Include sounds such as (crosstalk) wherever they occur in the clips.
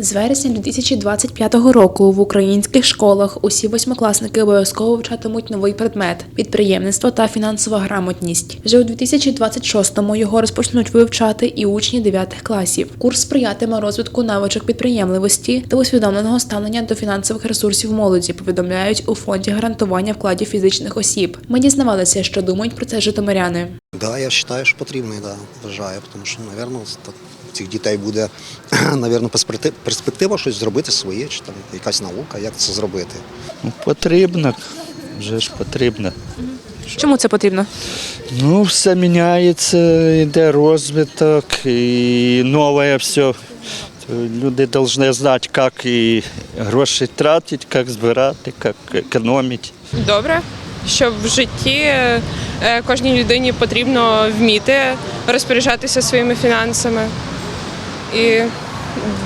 З вересня 2025 року в українських школах усі восьмикласники обов'язково вчатимуть новий предмет підприємництво та фінансова грамотність. Вже у 2026-му його розпочнуть вивчати і учні 9 класів. Курс сприятиме розвитку навичок підприємливості та усвідомленого ставлення до фінансових ресурсів молоді. Повідомляють у фонді гарантування вкладів фізичних осіб. Ми дізнавалися, що думають про це житомиряни. Да, я вважаю, що потрібно, да, вважаю, тому що, мабуть, у цих дітей буде, (clears throat) мабуть, перспектива щось зробити своє, чи там якась наука, як це зробити. Ну, потрібно, вже ж потрібно. Чому це потрібно? Ну, все міняється, йде розвиток і нове все. Люди повинні знати, як і гроші тратити, як збирати, як економити. добре, що в житті е, кожній людині потрібно вміти розпоряджатися своїми фінансами. І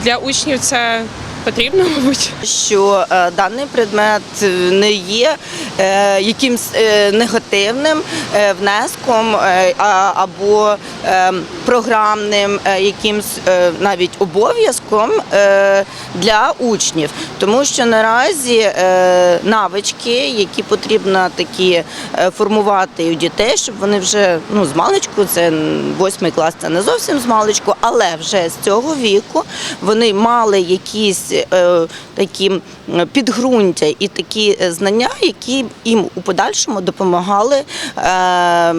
для учнів це потрібно, мабуть. що е, даний предмет е, не є е, якимсь е, негативним е, внеском е, або е, програмним е, якимсь е, навіть обов'язком е, для учнів, тому що наразі е, навички, які потрібно такі е, формувати у дітей, щоб вони вже ну з маличку, це восьмий клас, це не зовсім з маличку, але вже з цього віку вони мали якісь е, такі підґрунтя і такі е, знання, які їм у подальшому допомагали е,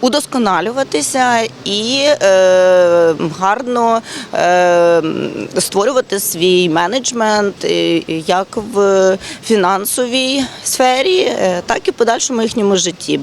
удосконалюватися і гарно створювати свій менеджмент як в фінансовій сфері, так і в подальшому їхньому житті.